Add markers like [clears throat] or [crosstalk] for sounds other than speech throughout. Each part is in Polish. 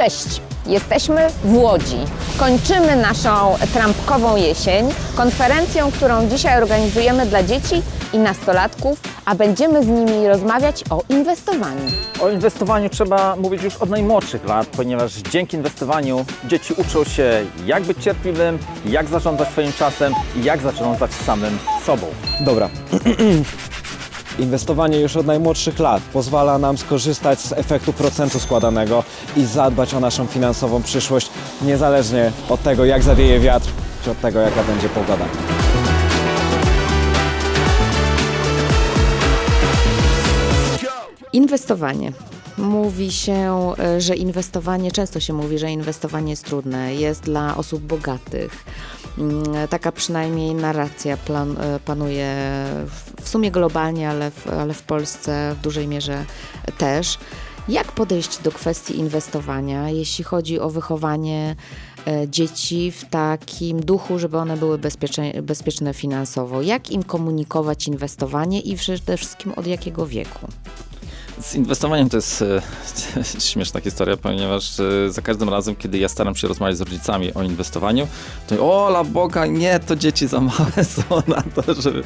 Cześć! Jesteśmy w Łodzi. Kończymy naszą trampkową jesień konferencją, którą dzisiaj organizujemy dla dzieci i nastolatków, a będziemy z nimi rozmawiać o inwestowaniu. O inwestowaniu trzeba mówić już od najmłodszych lat, ponieważ dzięki inwestowaniu dzieci uczą się, jak być cierpliwym, jak zarządzać swoim czasem i jak zarządzać samym sobą. Dobra. [clears throat] Inwestowanie już od najmłodszych lat pozwala nam skorzystać z efektu procentu składanego i zadbać o naszą finansową przyszłość, niezależnie od tego, jak zawieje wiatr, czy od tego, jaka będzie pogoda. Inwestowanie. Mówi się, e, że inwestowanie, często się mówi, że inwestowanie jest trudne, jest dla osób bogatych. Mm, Taka przynajmniej narracja plan, e, panuje w- sumie globalnie, ale w, ale w Polsce w dużej mierze też. Jak podejść do kwestii inwestowania, jeśli chodzi o wychowanie e, dzieci w takim duchu, żeby one były bezpiecze, bezpieczne finansowo? Jak im komunikować inwestowanie i przede wszystkim od jakiego wieku? Z inwestowaniem to jest e, [laughs] śmieszna historia, ponieważ e, za każdym razem, kiedy ja staram się rozmawiać z rodzicami o inwestowaniu, to o la Boga, nie, to dzieci za małe są na to, żeby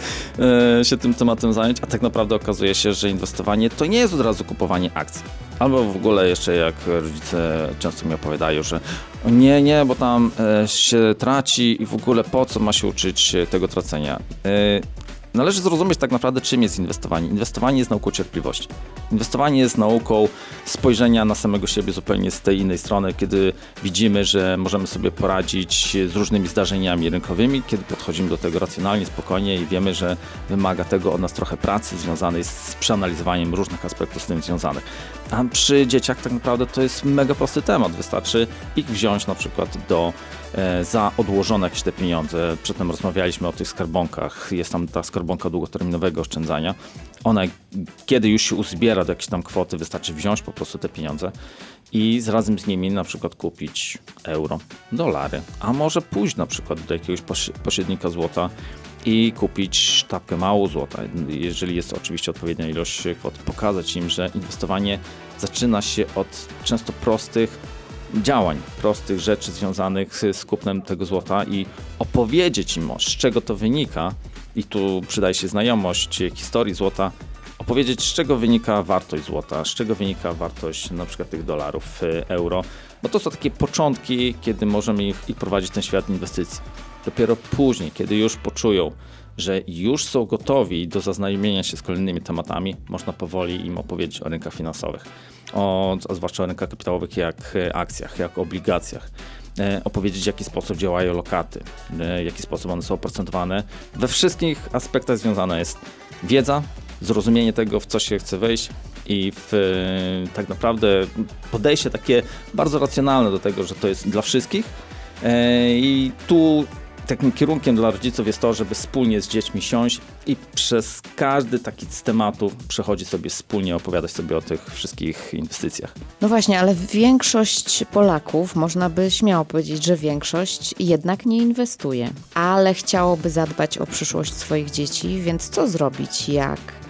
e, się tym tematem zająć, a tak naprawdę okazuje się, że inwestowanie to nie jest od razu kupowanie akcji. Albo w ogóle jeszcze jak rodzice często mi opowiadają, że nie, nie, bo tam e, się traci i w ogóle po co ma się uczyć e, tego tracenia. Należy zrozumieć tak naprawdę, czym jest inwestowanie. Inwestowanie jest nauką cierpliwości. Inwestowanie jest nauką spojrzenia na samego siebie zupełnie z tej innej strony, kiedy widzimy, że możemy sobie poradzić z różnymi zdarzeniami rynkowymi, kiedy podchodzimy do tego racjonalnie, spokojnie i wiemy, że wymaga tego od nas trochę pracy związanej z przeanalizowaniem różnych aspektów z tym związanych. A przy dzieciach tak naprawdę to jest mega prosty temat. Wystarczy ich wziąć na przykład do e, za odłożone jakieś te pieniądze. Przedtem rozmawialiśmy o tych skarbonkach. Jest tam ta skarbonka długoterminowego oszczędzania. Ona, kiedy już się uzbiera do jakiejś tam kwoty, wystarczy wziąć po prostu te pieniądze i z- razem z nimi na przykład kupić euro, dolary, a może pójść na przykład do jakiegoś poś- pośrednika złota i kupić sztabkę mało złota, jeżeli jest oczywiście odpowiednia ilość kwot. Pokazać im, że inwestowanie zaczyna się od często prostych działań, prostych rzeczy związanych z kupnem tego złota i opowiedzieć im, z czego to wynika. I tu przydaje się znajomość historii złota, opowiedzieć, z czego wynika wartość złota, z czego wynika wartość na przykład tych dolarów, y, euro, bo to są takie początki, kiedy możemy ich, ich prowadzić ten świat inwestycji. Dopiero później, kiedy już poczują, że już są gotowi do zaznajomienia się z kolejnymi tematami, można powoli im opowiedzieć o rynkach finansowych, o, zwłaszcza o rynkach kapitałowych jak e, akcjach, jak obligacjach. E, opowiedzieć, w jaki sposób działają lokaty, e, w jaki sposób one są oprocentowane. We wszystkich aspektach związana jest wiedza, zrozumienie tego, w co się chce wejść i w, e, tak naprawdę podejście takie bardzo racjonalne do tego, że to jest dla wszystkich. I tu takim kierunkiem dla rodziców jest to, żeby wspólnie z dziećmi siąść i przez każdy taki z tematów przechodzić sobie wspólnie, opowiadać sobie o tych wszystkich inwestycjach. No właśnie, ale większość Polaków, można by śmiało powiedzieć, że większość jednak nie inwestuje, ale chciałoby zadbać o przyszłość swoich dzieci, więc co zrobić, jak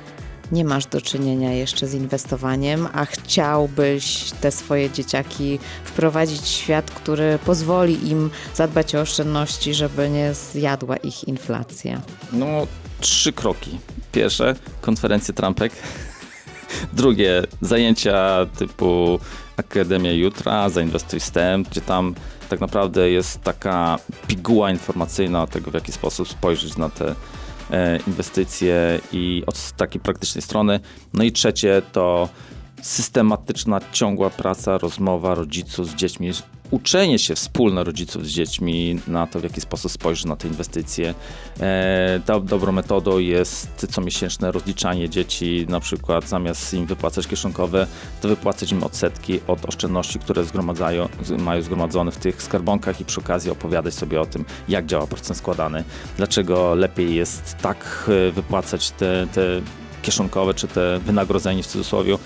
nie masz do czynienia jeszcze z inwestowaniem, a chciałbyś te swoje dzieciaki wprowadzić w świat, który pozwoli im zadbać o oszczędności, żeby nie zjadła ich inflacja? No, trzy kroki. Pierwsze, konferencje trampek. [laughs] Drugie, zajęcia typu Akademia Jutra, Zainwestuj STEM, gdzie tam tak naprawdę jest taka piguła informacyjna tego, w jaki sposób spojrzeć na te inwestycje i od takiej praktycznej strony. No i trzecie to systematyczna, ciągła praca, rozmowa rodziców z dziećmi, uczenie się wspólne rodziców z dziećmi na to, w jaki sposób spojrzy na te inwestycje. E, do, dobrą metodą jest comiesięczne rozliczanie dzieci, na przykład zamiast im wypłacać kieszonkowe, to wypłacać im odsetki od oszczędności, które zgromadzają, mają zgromadzone w tych skarbonkach i przy okazji opowiadać sobie o tym, jak działa procent składany, dlaczego lepiej jest tak e, wypłacać te, te kieszonkowe, czy te wynagrodzenie w cudzysłowie,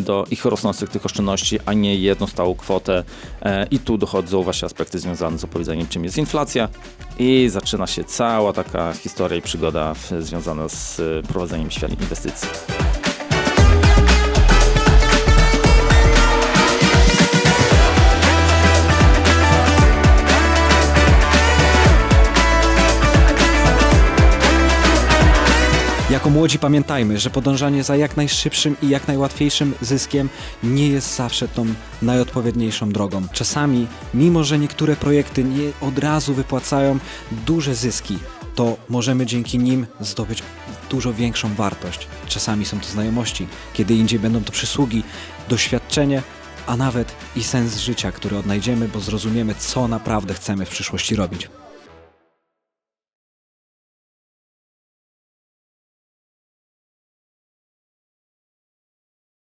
do ich rosnących tych oszczędności, a nie jedną stałą kwotę. E, I tu dochodzą właśnie aspekty związane z opowiedzeniem, czym jest inflacja i zaczyna się cała taka historia i przygoda związana z e, prowadzeniem świat inwestycji. Młodzi pamiętajmy, że podążanie za jak najszybszym i jak najłatwiejszym zyskiem nie jest zawsze tą najodpowiedniejszą drogą. Czasami, mimo że niektóre projekty nie od razu wypłacają duże zyski, to możemy dzięki nim zdobyć dużo większą wartość. Czasami są to znajomości, kiedy indziej będą to przysługi, doświadczenie, a nawet i sens życia, który odnajdziemy, bo zrozumiemy, co naprawdę chcemy w przyszłości robić.